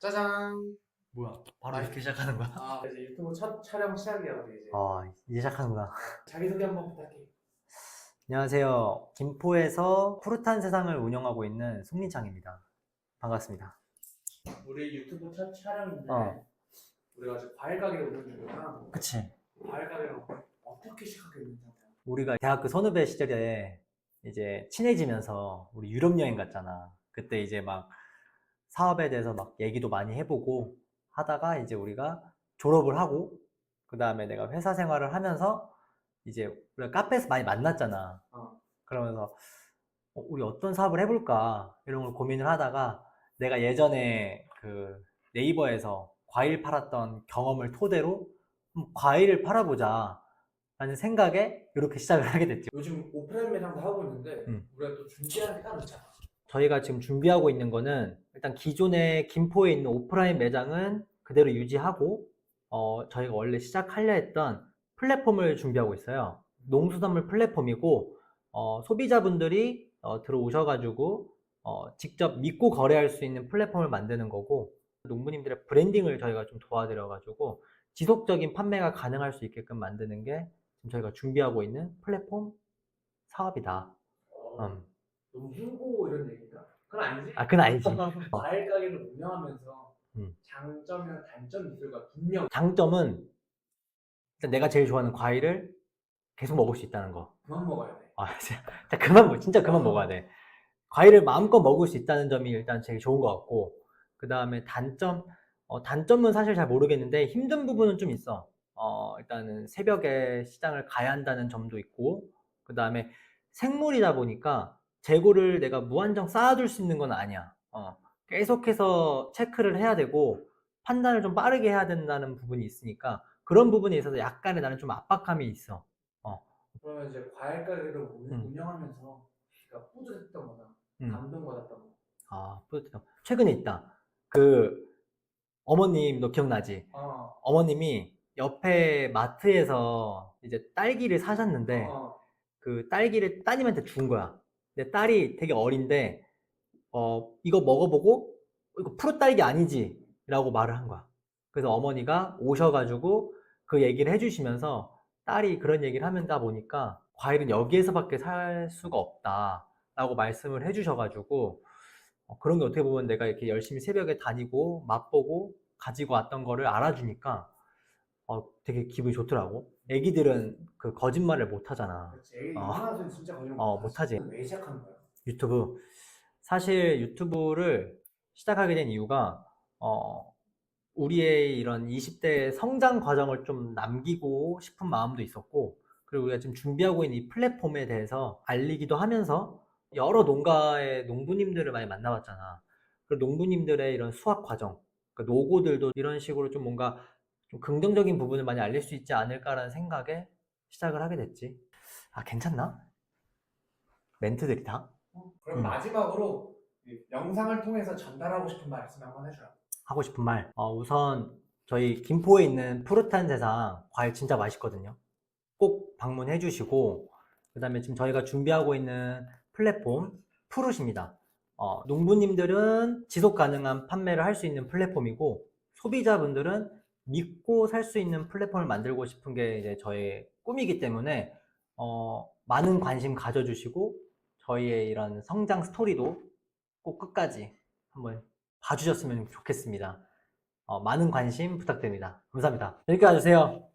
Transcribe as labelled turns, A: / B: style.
A: 짜잔.
B: 뭐야? 바로 이렇게 시작하는 거야?
A: 아 이제 유튜브 첫 촬영 시작이야 우리 이제.
B: 어, 이제 시작하는구나.
A: 자기 소개 한번 부탁해.
B: 안녕하세요. 김포에서 푸릇한 세상을 운영하고 있는 송민창입니다. 반갑습니다.
A: 우리 유튜브 첫 촬영인데
B: 어.
A: 우리가 지금 과일 가게 운영 중이야.
B: 그치.
A: 과일 가게를 어떻게 시작하게 한번.
B: 우리가 대학교 선후배 시절에 이제 친해지면서 우리 유럽 여행 갔잖아. 그때 이제 막 사업에 대해서 막 얘기도 많이 해보고 하다가 이제 우리가 졸업을 하고 그 다음에 내가 회사 생활을 하면서 이제 우리가 카페에서 많이 만났잖아.
A: 어.
B: 그러면서 어, 우리 어떤 사업을 해볼까 이런 걸 고민을 하다가 내가 예전에 그 네이버에서 과일 팔았던 경험을 토대로 음, 과일을 팔아보자 라는 생각에 이렇게 시작을 하게 됐죠.
A: 요즘 오프라인 매장도 하고 있는데
B: 음.
A: 우리가 또 준비하는 게 따로 있잖아.
B: 저희가 지금 준비하고 있는 거는 일단 기존에 김포에 있는 오프라인 매장은 그대로 유지하고 어, 저희가 원래 시작하려 했던 플랫폼을 준비하고 있어요. 농수산물 플랫폼이고 어, 소비자분들이 어, 들어오셔가지고 어, 직접 믿고 거래할 수 있는 플랫폼을 만드는 거고 농부님들의 브랜딩을 저희가 좀 도와드려가지고 지속적인 판매가 가능할 수 있게끔 만드는 게 지금 저희가 준비하고 있는 플랫폼 사업이다.
A: 어,
B: 음.
A: 너무 홍보 이런 얘기인가? 그건 아니지.
B: 아, 그건 아니지.
A: 과일 가게를 운영하면서
B: 음.
A: 장점이나 단점들과 분명
B: 장점은 일단 내가 제일 좋아하는 과일을 계속 먹을 수 있다는 거.
A: 그만 먹어야 돼.
B: 아, 진짜 진짜 그만 먹, 진짜 그만 먹어야 돼. 과일을 마음껏 먹을 수 있다는 점이 일단 제일 좋은 것 같고, 그 다음에 단점, 어, 단점은 사실 잘 모르겠는데 힘든 부분은 좀 있어. 어, 일단은 새벽에 시장을 가야 한다는 점도 있고, 그 다음에 생물이다 보니까 재고를 내가 무한정 쌓아둘 수 있는 건 아니야. 어, 계속해서 체크를 해야 되고, 판단을 좀 빠르게 해야 된다는 부분이 있으니까, 그런 부분에 있어서 약간의 나는 좀 압박감이 있어.
A: 그러면 이제 과일 가게를 운-
B: 음.
A: 운영하면서 그러니까 뿌듯했던 거나
B: 음.
A: 감동 받았던 거.
B: 아, 뿌듯하다. 최근에 있다. 그, 어머님, 너 기억나지?
A: 어.
B: 어머님이 옆에 마트에서 이제 딸기를 사셨는데,
A: 어.
B: 그 딸기를 따님한테 준 거야. 근데 딸이 되게 어린데, 어, 이거 먹어보고, 이거 푸릇 딸기 아니지? 라고 말을 한 거야. 그래서 어머니가 오셔가지고 그 얘기를 해주시면서 딸이 그런 얘기를 하면다 보니까 과일은 여기에서밖에 살 수가 없다. 라고 말씀을 해주셔가지고, 어, 그런 게 어떻게 보면 내가 이렇게 열심히 새벽에 다니고 맛보고 가지고 왔던 거를 알아주니까 어, 되게 기분이 좋더라고. 애기들은 그 거짓말을 못 하잖아.
A: 그렇지. 애기
B: 어.
A: 하나도 진짜 거짓말
B: 어, 못하지.
A: 왜 시작한 거야?
B: 유튜브. 사실 유튜브를 시작하게 된 이유가, 어, 우리의 이런 20대 성장 과정을 좀 남기고 싶은 마음도 있었고, 그리고 우리가 지금 준비하고 있는 이 플랫폼에 대해서 알리기도 하면서 여러 농가의 농부님들을 많이 만나봤잖아. 그 농부님들의 이런 수학 과정, 그 노고들도 이런 식으로 좀 뭔가 좀 긍정적인 부분을 많이 알릴 수 있지 않을까라는 생각에 시작을 하게 됐지. 아, 괜찮나? 멘트들이 다?
A: 어? 그럼
B: 음.
A: 마지막으로 이 영상을 통해서 전달하고 싶은 말씀 한번 해주라.
B: 하고 싶은 말. 어, 우선 저희 김포에 있는 푸릇한 세상 과일 진짜 맛있거든요. 꼭 방문해 주시고 그 다음에 지금 저희가 준비하고 있는 플랫폼 푸릇입니다. 어, 농부님들은 지속 가능한 판매를 할 수 있는 플랫폼이고 소비자분들은 믿고 살 수 있는 플랫폼을 만들고 싶은 게 이제 저의 꿈이기 때문에 어, 많은 관심 가져주시고 저희의 이런 성장 스토리도 꼭 끝까지 한번 봐주셨으면 좋겠습니다. 어, 많은 관심 부탁드립니다. 감사합니다. 여기까지 와주세요.